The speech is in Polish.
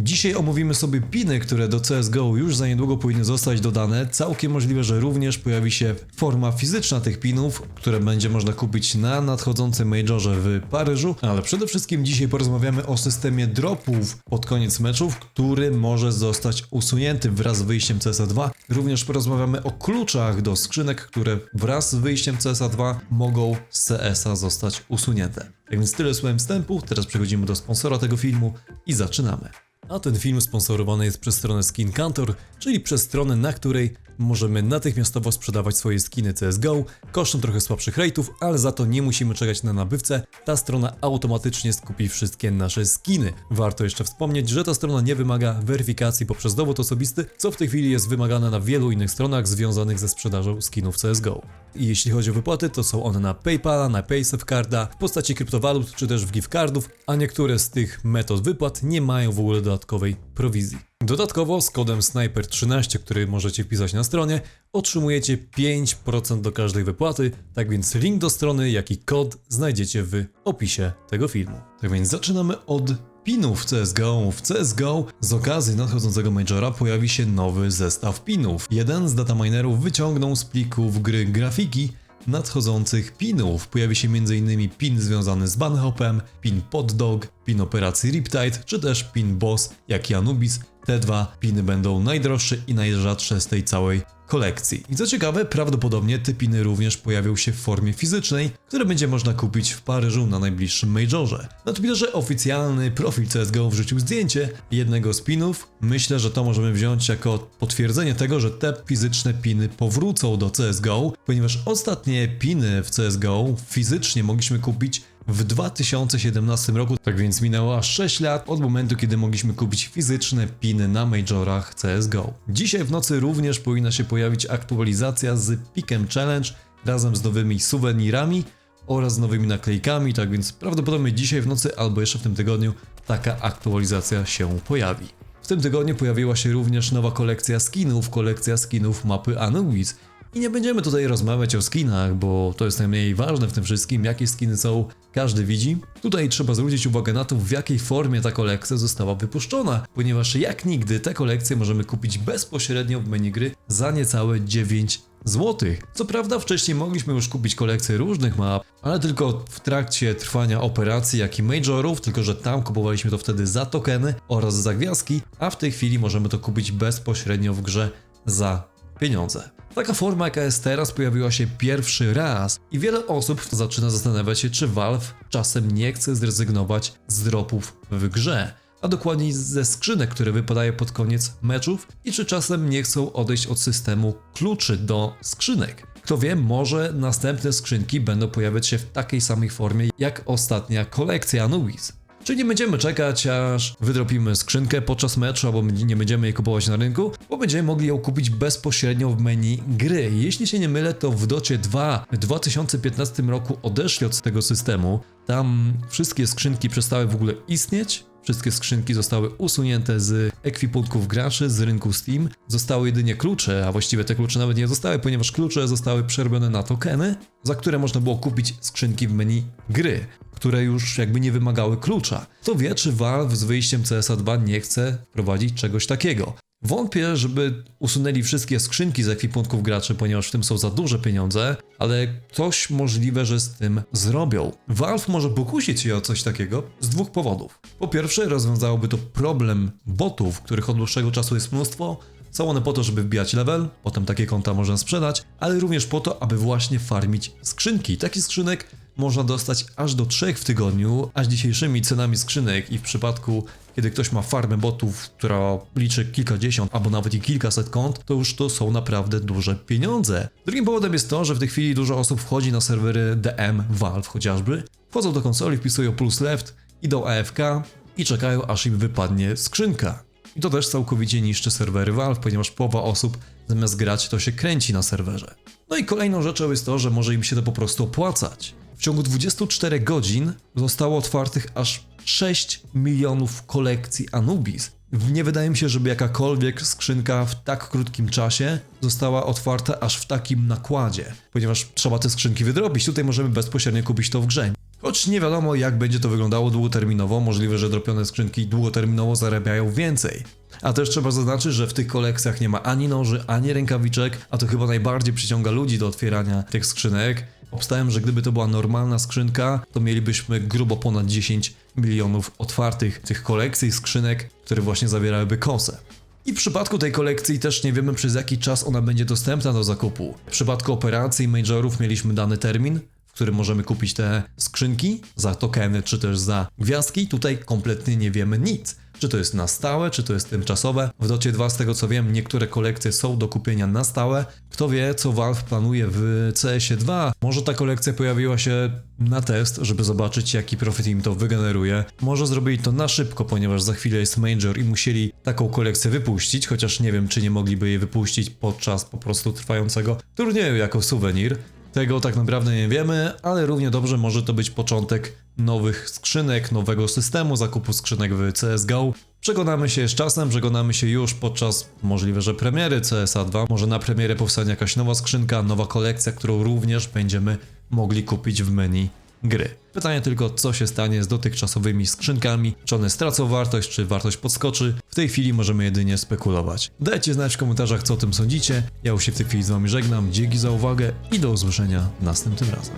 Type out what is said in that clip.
Dzisiaj omówimy sobie piny, które do CSGO już za niedługo powinny zostać dodane. Całkiem możliwe, że również pojawi się forma fizyczna tych pinów, które będzie można kupić na nadchodzącym Majorze w Paryżu. Ale przede wszystkim dzisiaj porozmawiamy o systemie dropów pod koniec meczów, który może zostać usunięty wraz z wyjściem CSA 2. Również porozmawiamy o kluczach do skrzynek, które wraz z wyjściem CSA 2 mogą z CSA zostać usunięte. Tak więc tyle słowem wstępu, teraz przechodzimy do sponsora tego filmu i zaczynamy. A ten film sponsorowany jest przez stronę Skin Cantor, czyli przez stronę, na której możemy natychmiastowo sprzedawać swoje skiny CSGO kosztem trochę słabszych rate'ów, ale za to nie musimy czekać na nabywcę. Ta strona automatycznie skupi wszystkie nasze skiny. Warto jeszcze wspomnieć, że ta strona nie wymaga weryfikacji poprzez dowód osobisty, co w tej chwili jest wymagane na wielu innych stronach związanych ze sprzedażą skinów CSGO. I jeśli chodzi o wypłaty, to są one na PayPala, na PaySafeCarda, w postaci kryptowalut czy też w gift cardów, a niektóre z tych metod wypłat nie mają w ogóle dodatkowej prowizji. Dodatkowo z kodem Sniper13, który możecie wpisać na stronie, otrzymujecie 5% do każdej wypłaty, tak więc link do strony, jak i kod znajdziecie w opisie tego filmu. Tak więc zaczynamy od pinów CSGO. W CSGO z okazji nadchodzącego Majora pojawi się nowy zestaw pinów. Jeden z dataminerów wyciągnął z plików gry grafiki nadchodzących pinów. Pojawi się m.in. pin związany z Banhopem, pin Poddog, pin operacji Riptide, czy też pin Boss, jak i Anubis. Te dwa piny będą najdroższe i najrzadsze z tej całej kolekcji. I co ciekawe, prawdopodobnie te piny również pojawią się w formie fizycznej, które będzie można kupić w Paryżu na najbliższym Majorze. Na Twitterze oficjalny profil CSGO wrzucił zdjęcie jednego z pinów. Myślę, że to możemy wziąć jako potwierdzenie tego, że te fizyczne piny powrócą do CSGO, ponieważ ostatnie piny w CSGO fizycznie mogliśmy kupić w 2017 roku, tak więc minęło aż 6 lat od momentu, kiedy mogliśmy kupić fizyczne piny na majorach CSGO. Dzisiaj w nocy również powinna się pojawić aktualizacja z Pikem Challenge razem z nowymi suwenirami oraz nowymi naklejkami, tak więc prawdopodobnie dzisiaj w nocy albo jeszcze w tym tygodniu taka aktualizacja się pojawi. W tym tygodniu pojawiła się również nowa kolekcja skinów, kolekcja skinów mapy Anubis. I nie będziemy tutaj rozmawiać o skinach, bo to jest najmniej ważne w tym wszystkim, jakie skiny są, każdy widzi. Tutaj trzeba zwrócić uwagę na to, w jakiej formie ta kolekcja została wypuszczona, ponieważ jak nigdy te kolekcje możemy kupić bezpośrednio w menu gry za niecałe 9 zł. Co prawda wcześniej mogliśmy już kupić kolekcję różnych map, ale tylko w trakcie trwania operacji, jak i majorów, tylko że tam kupowaliśmy to wtedy za tokeny oraz za gwiazdki, a w tej chwili możemy to kupić bezpośrednio w grze za pieniądze. Taka forma, jaka jest teraz, pojawiła się pierwszy raz i wiele osób zaczyna zastanawiać się, czy Valve czasem nie chce zrezygnować z dropów w grze, a dokładniej ze skrzynek, które wypadają pod koniec meczów i czy czasem nie chcą odejść od systemu kluczy do skrzynek. Kto wie, może następne skrzynki będą pojawiać się w takiej samej formie jak ostatnia kolekcja Anubis. Czyli nie będziemy czekać, aż wydropimy skrzynkę podczas meczu, albo nie będziemy jej kupować na rynku, bo będziemy mogli ją kupić bezpośrednio w menu gry. Jeśli się nie mylę, to w Docie 2 w 2015 roku odeszli od tego systemu. Tam wszystkie skrzynki przestały w ogóle istnieć. Wszystkie skrzynki zostały usunięte z ekwipunków graczy, z rynku Steam. Zostały jedynie klucze, a właściwie te klucze nawet nie zostały, ponieważ klucze zostały przerobione na tokeny, za które można było kupić skrzynki w menu gry które już jakby nie wymagały klucza. Kto wie, czy Valve z wyjściem CSA 2 nie chce wprowadzić czegoś takiego. Wątpię, żeby usunęli wszystkie skrzynki z ekwipunków graczy, ponieważ w tym są za duże pieniądze, ale coś możliwe, że z tym zrobią. Valve może pokusić się o coś takiego z dwóch powodów. Po pierwsze, rozwiązałoby to problem botów, których od dłuższego czasu jest mnóstwo. Są one po to, żeby wbijać level, potem takie konta można sprzedać, ale również po to, aby właśnie farmić skrzynki. Taki skrzynek można dostać aż do 3 w tygodniu, a z dzisiejszymi cenami skrzynek i w przypadku, kiedy ktoś ma farmę botów, która liczy kilkadziesiąt albo nawet i kilkaset kont, to już to są naprawdę duże pieniądze. Drugim powodem jest to, że w tej chwili dużo osób wchodzi na serwery DM, Valve chociażby, wchodzą do konsoli, wpisują plus left, idą AFK i czekają aż im wypadnie skrzynka. I to też całkowicie niszczy serwery Valve, ponieważ połowa osób zamiast grać to się kręci na serwerze. No i kolejną rzeczą jest to, że może im się to po prostu opłacać. W ciągu 24 godzin zostało otwartych aż 6 milionów kolekcji Anubis. Nie wydaje mi się, żeby jakakolwiek skrzynka w tak krótkim czasie została otwarta aż w takim nakładzie, ponieważ trzeba te skrzynki wydrobić. Tutaj możemy bezpośrednio kupić to w grze. Choć nie wiadomo jak będzie to wyglądało długoterminowo, możliwe, że dropione skrzynki długoterminowo zarabiają więcej. A też trzeba zaznaczyć, że w tych kolekcjach nie ma ani noży, ani rękawiczek, a to chyba najbardziej przyciąga ludzi do otwierania tych skrzynek. Obstałem, że gdyby to była normalna skrzynka, to mielibyśmy grubo ponad 10 milionów otwartych tych kolekcji skrzynek, które właśnie zawierałyby kosę. I w przypadku tej kolekcji też nie wiemy przez jaki czas ona będzie dostępna do zakupu. W przypadku operacji majorów mieliśmy dany termin, którym możemy kupić te skrzynki za tokeny czy też za gwiazdki. Tutaj kompletnie nie wiemy nic. Czy to jest na stałe, czy to jest tymczasowe. W Docie 2 z tego co wiem niektóre kolekcje są do kupienia na stałe. Kto wie co Valve planuje w CS-ie 2. Może ta kolekcja pojawiła się na test, żeby zobaczyć jaki profit im to wygeneruje. Może zrobili to na szybko, ponieważ za chwilę jest Major i musieli taką kolekcję wypuścić, chociaż nie wiem czy nie mogliby jej wypuścić podczas po prostu trwającego turnieju jako suwenir. Tego tak naprawdę nie wiemy, ale równie dobrze może to być początek nowych skrzynek, nowego systemu zakupu skrzynek w CSGO. Przekonamy się z czasem, przekonamy się już podczas możliwe, że premiery CSA 2. Może na premierę powstanie jakaś nowa skrzynka, nowa kolekcja, którą również będziemy mogli kupić w menu gry. Pytanie tylko, co się stanie z dotychczasowymi skrzynkami, czy one stracą wartość, czy wartość podskoczy. W tej chwili możemy jedynie spekulować. Dajcie znać w komentarzach, co o tym sądzicie. Ja już się w tej chwili z wami żegnam, dzięki za uwagę i do usłyszenia następnym razem.